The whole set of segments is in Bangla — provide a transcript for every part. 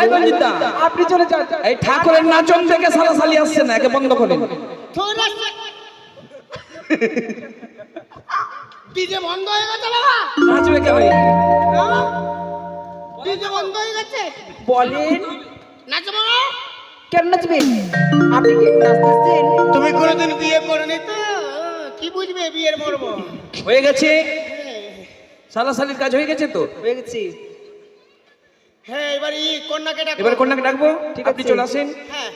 এই আপনি চলে যান। এই ঠাকুরের নাচন থেকে সালাসালি আসছে না একে বন্ধ করেন ডিজে বন্ধ হয়ে গেছে বাবা। নাচবে কেন ডিজে বন্ধ হয়ে গেছে। বলেন। নাচবো? কেন নাচবেন আপনি কি নাচতেছেন? তুমি কোনোদিন বিয়ে করনি তো? কি বুঝবে বিয়ের মর্ম? হয়ে গেছে। সালাসালির কাজ হয়ে গেছে তো? হয়ে গেছি। হ্যাঁ এবার ই কন্যাকে ডাকো এবার কন্যাকে ডাকবো? ঠিক আপনি আছে। চলে আসেন। হ্যাঁ।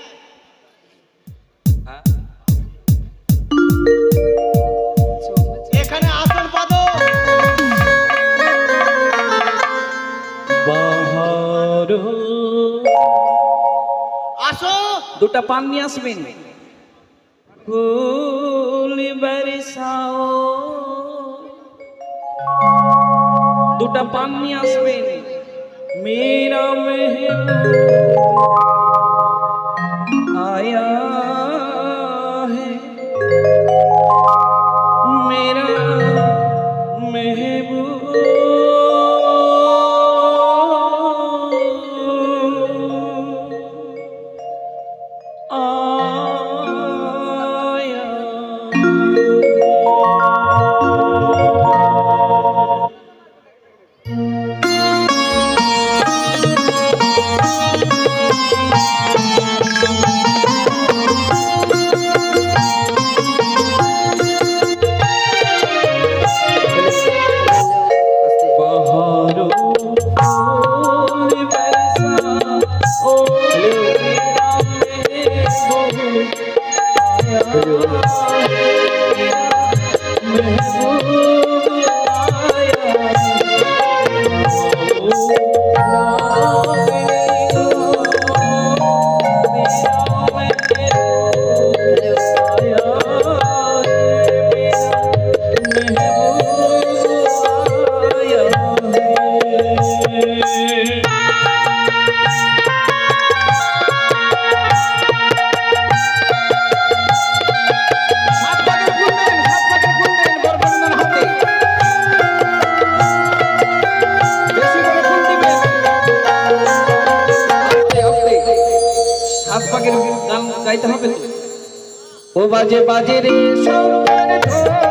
এখানে আসন আসো। দুটা পান নিয়ে আসবেন। ফুল বরসাও দুটা পান নিয়ে আসবেন। मेरा महबूब आया। Alô. বাজে বাজে রে শঙ্কর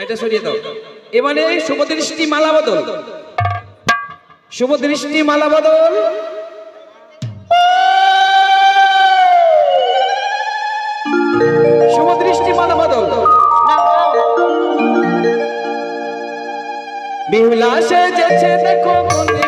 এটা সরিয়ে দাও। এবারে শুভ দৃষ্টি মালা বদল। শুভ দৃষ্টি মালা বদল। শুভ দৃষ্টি মালা বদল। বিহুলা সেজেছে দেখো বন্ধু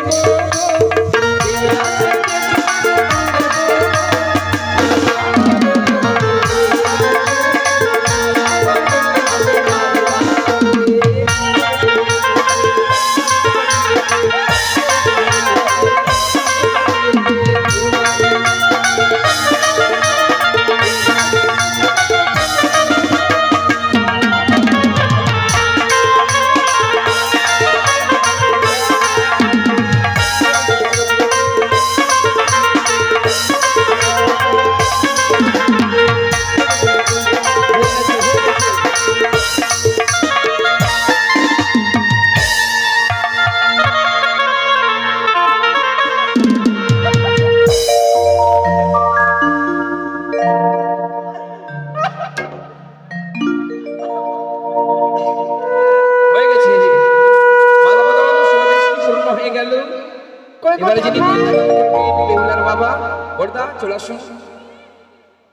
আসুন।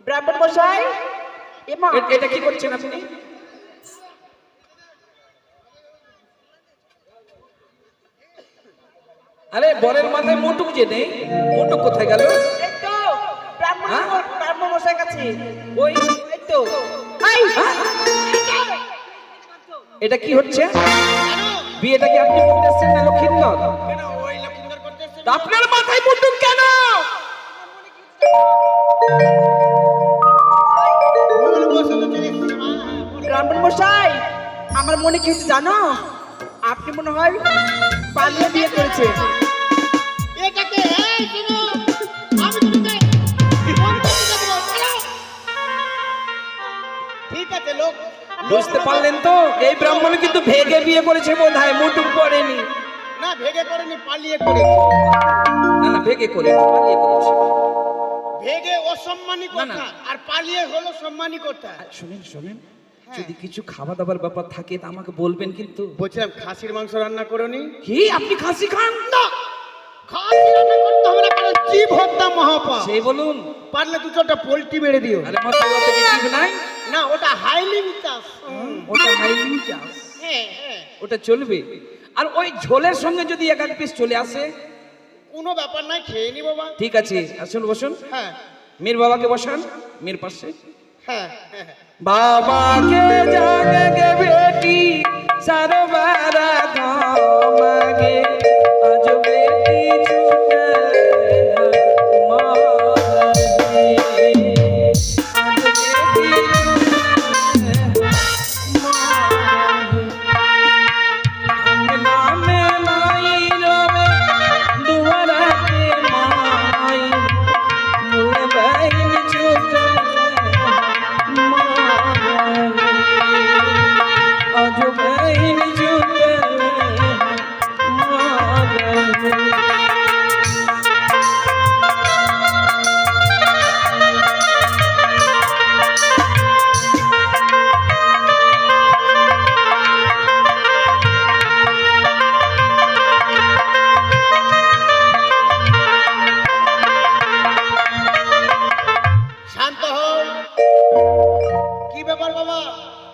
ব্রাহ্মণ মশাই এটা কি করছেন আপনি? আরে বরের মাথায় মুটুক যে নেই মুটুক কোথায় গেল? ব্রাহ্মণ হ্যাঁ? মশাই কাছে। ওই তো। হ্যাঁ? এটা কি হচ্ছে? বিয়েটা কি আপনি করতে এসছেন না লক্ষ্মীন্দর লক্ষিন্দর আপনার মাথায় মুটুক কেন? ব্রাহ্মণ মশাই আমার মনে কি হচ্ছে জানো? আপনি মনে হয় পালিয়ে বিয়ে করেছে এটাকে এই শোনো, আমি তোমাকে বলতে দিতে দেবো, চলো। ঠিক আছে লোক। বুঝতে পারলেন তো? এই ব্রাহ্মণ কিন্তু ভেগে বিয়ে করেছে বোধ হয় মুটুক পড়েনি না ভেগে করেনি পালিয়ে করেছে। না না ভেগে করেছে পালিয়ে করেছে। ভেগে অসম্মানী। কথা আর পালিয়ে হলো সম্মানী কথা। শুনেন শুনেন। যদি কিছু খাওয়া দাবার ব্যাপার থাকে তা আমাকে বলবেন কিন্তু। বলছিলাম খাসির মাংস রান্না করনি? কি? আপনি খাসি খান? না! খাসি রান্না করতে হবে না কারণ জীব হত্যা মহাপা সেই বলুন। পারলে দু চারটা পোল্ট্রি মেরে দিও। আরে মশাই ওতে কি ঠিক নাই। না ওটা হাইলি চাষ ওটা হাইলিং চাষ হ্যাঁ হ্যাঁ। ওটা চলবে। আর ওই ঝোলের সঙ্গে যদি এক এক পিস চলে আসে কোনো ব্যাপার নাই খেয়ে নি বাবা ঠিক আছে আসুন বসুন। হ্যাঁ। মীর বাবাকে বসান মীর পাশে। হ্যাঁ। বাবাকে জাগে বেটি সারবারা গামাগে আজ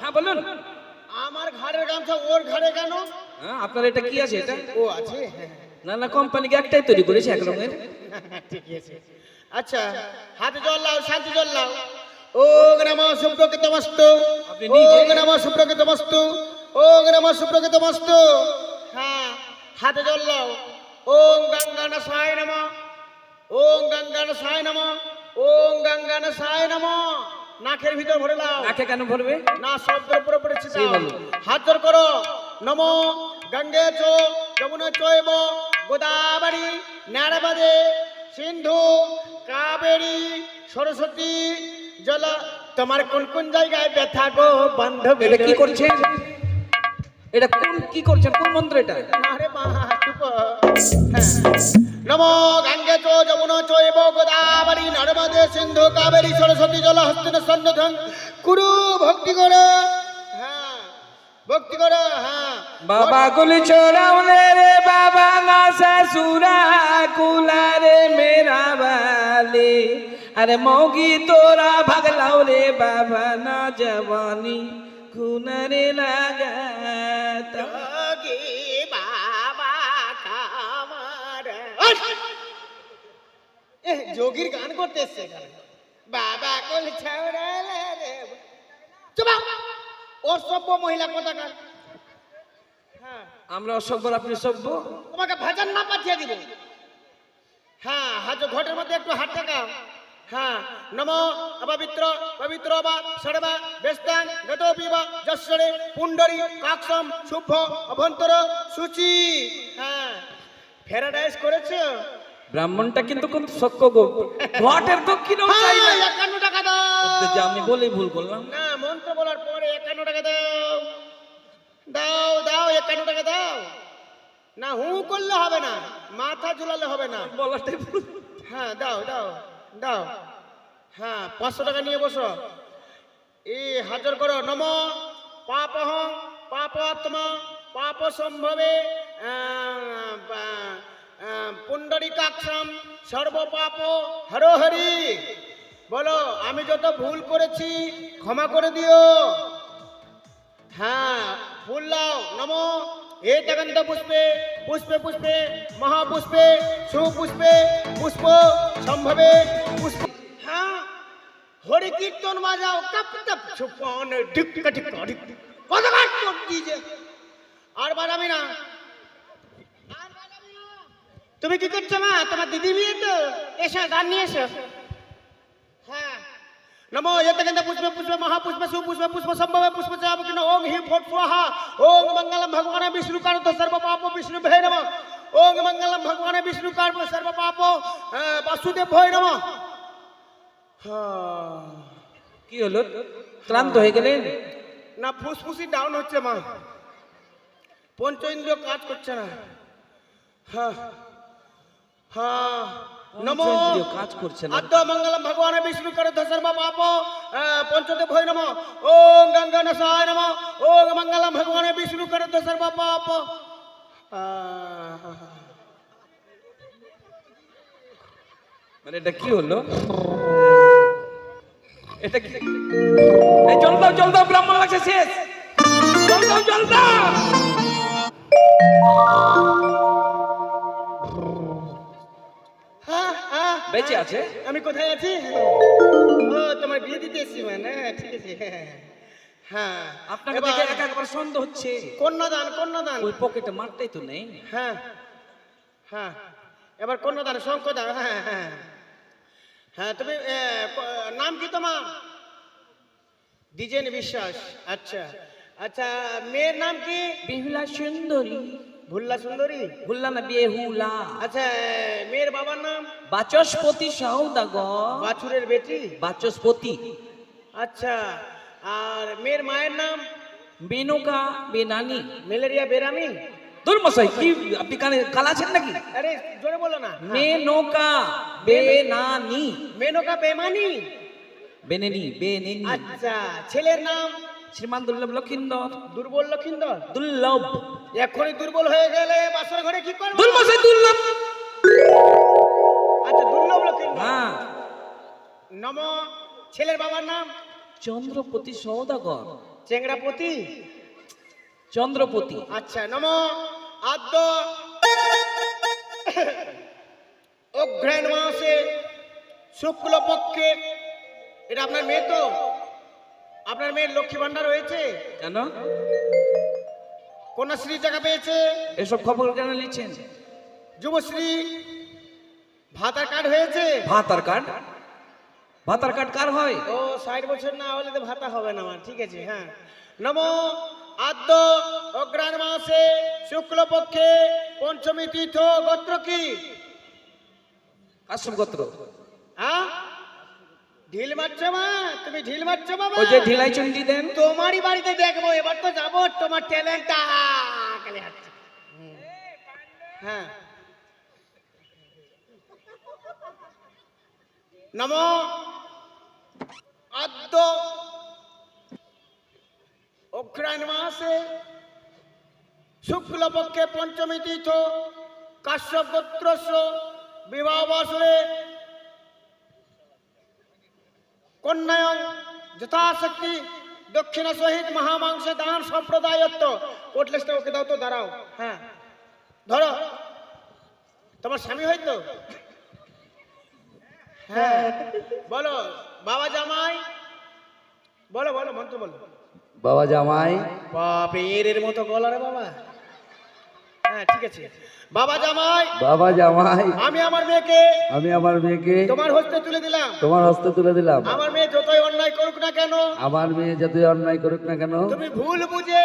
হ্যাঁ বলুন। আমার ঘাড়ের গামছা ওর ঘাড়ে কেন? হ্যাঁ আপনার এটা কি আছে এটা? ও আছে হ্যাঁ, না না কোম্পানিকে একটাই তৈরি করেছে এক রঙের ঠিকই আছে। আচ্ছা হাতে জল লাও শান্তি জল লাও ও নম সুপ্রকৃত মস্তু আপনি ও নম সুপ্রকৃত মস্তু ও নম সুপ্রকৃত মস্তু হ্যাঁ হাতে জল লাও ওম গঙ্গান সায় নম। ওম গঙ্গান সায় নম। ওম গঙ্গান সায় নম। নাকের ভিতর ভরে লাও নাকে কেন ভরবে? না শব্দের উপরে পড়েছে বলো। হাত জোর করো। নম গঙ্গে চো যমুনা চৈব গোদাবরী নারবাদে সিন্ধু কাবেরী সরস্বতী জল। তোমার কোন কোন জায়গায় ব্যথা গো বান্ধবী? এটা কি করছেন এটা কোন কি করছেন কোন মন্ত্র এটা? আরে মা চুপ। হ্যাঁ। নমো গঙ্গে চো যমুনা চৈব গোদাবরী নর্মদে সিন্ধু কাবেরী সরস্বতী জল হস্তিন সন্নথং কুরু, ভক্তি কর। হ্যাঁ ভক্তি কর হ্যাঁ। বাবা কুলি চোরাউলে রে, বাবা না কুলা রে, মেরা বালে। আরে মৌগি তোরা ভাগলাও রে, বাবা না জবানি। খুনারে লাগাতা যোগীর গান করতে এসছে এখানে। বাবা কোল ছাউড়ালে রে। চুপ ওর সভ্য মহিলা কোথাকার হ্যাঁ। আমরা অসভ্য আপনি সভ্য তোমাকে ভজন না পাঠিয়ে দিব। হ্যাঁ হাজ ঘটের মধ্যে একটু হাত টাকা হ্যাঁ। নম অপবিত্র পবিত্র বা সর্বা বেস্তাং গত পিবা যশ্বরে পুণ্ডরী শুভ অভ্যন্তর সূচি। হ্যাঁ। প্যারাডাইস করেছ? ব্রাহ্মণটা কিন্তু কোন সক্য গো। ঘটের দক্ষিণ চাই হ্যাঁ, না একান্ন টাকা দাও। যে আমি বলেই ভুল করলাম। না মন্ত্র বলার পরে একান্ন টাকা দাও। দাও দাও একান্ন টাকা দাও। না হু করলে হবে না মাথা ঝুলালে হবে না। বলাটাই ভুল। হ্যাঁ দাও দাও দাও। হ্যাঁ পাঁচশো টাকা নিয়ে বসো। এ হাজার করো। নম। পাপ পাপ আত্মা পাপ সম্ভবে পুণ্ডরী সর্বপাপ সর্ব পাপ হর হরি বলো, আমি যত ভুল করেছি, ক্ষমা করে দিও। হ্যাঁ ফুল লাও নমো। পুষ্পে পুষ্পে পুষ্পে, মহাপুষ্পে, সুপুষ্পে, পুষ্প সম্ভবে, পুষ্প। হ্যাঁ হরি কীর্তন বাজাও টপ টপ ছুপন ঢিক ঢিক ঢিক কত কাট তোর দিয়েছে আর বাজাবি না আর বাজাবি না। তুমি কি করছো মা তোমার দিদি বিয়ে তো এসো গান নিয়ে এসো হ্যাঁ নমো यतगंध पुष्प पुष्प महापुष्प सुपुष्प पुष्प संभव पुष्प चापकिन ओम हि फट स्वाहा ओम मंगलम भगवान विष्णु कारत सर्व पाप विष्णु भय नमः ओम मंगलम भगवान विष्णु कारत सर्व पाप अ, वासुदेव भय नमः হ্যাঁ। কি হলো ক্লান্ত হয়ে গেলেন না ফুসফুসি ডাউন হচ্ছে মা পঞ্চ ইন্দ্রিয় কাজ করছে না। হ্যাঁ হ্যাঁ নমো। কাজ করছে না। আদ্য মঙ্গলম ভগবান বিষ্ণু করে সর্ব পাপ। পঞ্চদেব ভয় নম। ওম গঙ্গা নসায় নম। ওম মঙ্গলম ভগবান বিষ্ণু করে পাপ। মানে এটা কি হলো? এটা কি? এই জল দাও জল দাও ব্রাহ্মণ লাগছে শেষ। জল দাও জল দাও। বেঁচে আছে? আমি কোথায় আছি? ও তোমার বিয়ে দিতে এসছি মানে? ঠিক আছে হ্যাঁ আপনাকে এবার দেখে একা একবার সন্দেহ হচ্ছে। কন্যাদান কন্যাদান। ওই পকেটে মারটাই তো নেই। হ্যাঁ হ্যাঁ এবার কন্যাদান শঙ্কদান হ্যাঁ হ্যাঁ হ্যাঁ। তুমি নাম কি তোমার? দ্বিজেন বিশ্বাস। আচ্ছা। আচ্ছা মেয়ের নাম কি? বিহুলা সুন্দরী। ভুল্লা সুন্দরী? ভুললা না বেহুলা। আচ্ছা মেয়ের বাবার নাম? বাচস্পতি সৌদাগর বাছুরের বেটি? বাচস্পতি। আচ্ছা আর মেয়ের মায়ের নাম? বেনুকা বেনানি। ম্যালেরিয়া বেরামি? দুর্মশাই কি আপনি কানে কালা আছেন নাকি? আরে জোরে বলো না। মেনকা বেনানি। মেনকা বেমানি? বেনেনি বেনেনি। আচ্ছা ছেলের নাম? শ্রীমান দুর্লভ লক্ষিন্দর। দুর্বল লক্ষিন্দর? দুর্লভ। এখনই দুর্বল হয়ে গেলে বাসর ঘরে কি করবে? দুর্মশাই দুর্লভ। আচ্ছা দুর্লভ লক্ষিন্দর। হ্যাঁ। নম ছেলের বাবার নাম? চন্দ্রপতি সৌদাগর চেংড়াপতি? চন্দ্রপতি। আচ্ছা নম আদ্য। অঘ্রায়ণ মাসে শুক্লপক্ষে। এটা আপনার মেয়ে তো? আপনার মেয়ের লক্ষ্মী ভান্ডার হয়েছে কেন? কন্যাশ্রী টাকা পেয়েছে? এসব খবর কেন নিচ্ছেন? যুবশ্রী ভাতার কার্ড হয়েছে? ভাতার কার্ড ভাতার কার্ড কার হয়? ও ষাট বছর না হলে তো ভাতা হবে না আমার ঠিক আছে হ্যাঁ। নম আদ্য অগ্রাণ মাসে শুক্ল পক্ষে পঞ্চমী তীর্থ গোত্র কি? কাশ্যপ গোত্র? ঢিল মারছো মা? তুমি ঢিল মারছো বাবা। ওই যে ঢিলাই চুন্ডি দেন। তোমারই বাড়িতে দেখব এবার তো যাব তোমার ট্যালেন্টটা কালে হাঁটছে। হ্যাঁ। নম। আদ্য। অগ্রায়ণ মাসে শুক্লপক্ষে পঞ্চমী তীর্থ কাশ্যপ গোত্রস্য বিবাহ বসরে কন্যায়ং যথাশক্তি দক্ষিণা সহিত মহামাংস দান সম্প্রদায়ত্ব। কোটলেসটা ওকে দাও তো দাঁড়াও। হ্যাঁ। ধরো। তোমার স্বামী হয়তো? হ্যাঁ। বলো বাবা জামাই? বলো বলো মন্ত্র বলো। বাবা জামাই? বাপের এর মতো গলা রে বাবা। হ্যাঁ ঠিক আছে। বাবা জামাই বাবা জামাই আমি আমার মেয়েকে আমি আমার মেয়েকে তোমার হস্তে তুলে দিলাম। তোমার হস্তে তুলে দিলাম। আমার মেয়ে যতই অন্যায় করুক না কেন আমার মেয়ে যতই অন্যায় করুক না কেন তুমি ভুল বুঝে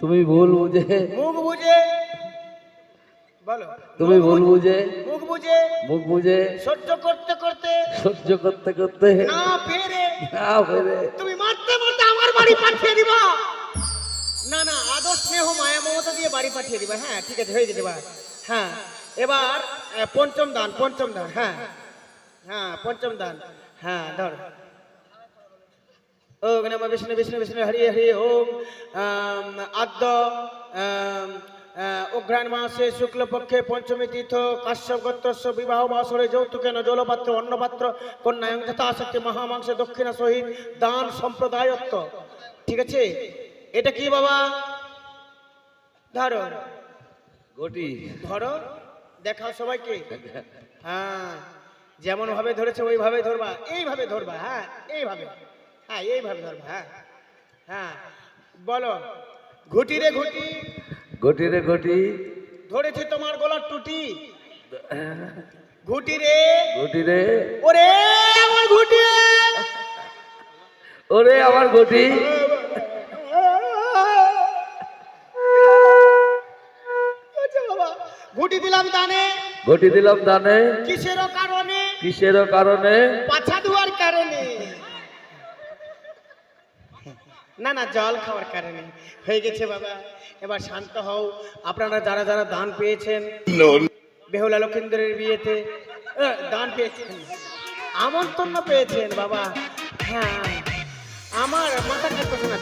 তুমি ভুল বুঝে মুখ বুঝে তুমি ভুল বুঝে মুখ বুঝে মুখ বুঝে সহ্য করতে করতে সহ্য করতে করতে না পেরে না পেরে। তুমি মারতে মারতে আমার বাড়ি পাঠিয়ে দিবা। না না স্নেহ, মায়া, মমতা দিয়ে বাড়ি পাঠিয়ে দিবা। হ্যাঁ ঠিক আছে, হয়ে যেতে পারে। হ্যাঁ এবার পঞ্চম দান পঞ্চম দান হ্যাঁ। হ্যাঁ পঞ্চম দান হ্যাঁ ধর। ওম নমঃ বিষ্ণু বিষ্ণু বিষ্ণু, হরি হরি, ওম আদ্য অঘ্রাণ মাসে শুক্লপক্ষে পঞ্চমী তীর্থ কাশ্যপ গোত্রস্য বিবাহ, বাসরে যৌতুকেন জলপাত্র অন্নপাত্র, কন্যায়ং, যথাশক্তি, মহামাংস, দক্ষিণা সহিত দান সম্প্রদায়ত্ব। ঠিক আছে? এটা কি বাবা? ধরো। ঘটি। ধরো দেখাও সবাইকে। হ্যাঁ যেমন ভাবে ধরেছে ওইভাবে ধরবা এইভাবে ধরবা হ্যাঁ এইভাবে। হ্যাঁ এইভাবে ধরবা হ্যাঁ। হ্যাঁ বলো ঘুটি রে ঘুটি। ঘটি রে ঘটি। ধরেছে তোমার গলার টুটি। ঘুটি রে। ঘুটি রে। ওরে আমার ঘুটি। ওরে আমার ঘটি। দিলাম দানে। ঘটি দিলাম দানে। কিসের কারণে? কিসের কারণে? পাছা ধোয়ার কারণে। না না জল খাওয়ার কারণে। হয়ে গেছে বাবা এবার শান্ত হও। আপনারা যারা যারা দান পেয়েছেন বেহুলা লক্ষিন্দরের বিয়েতে দান পেয়েছেন। আমন্ত্রণ পেয়েছেন বাবা। হ্যাঁ আমার মাথা কাটতেছে না।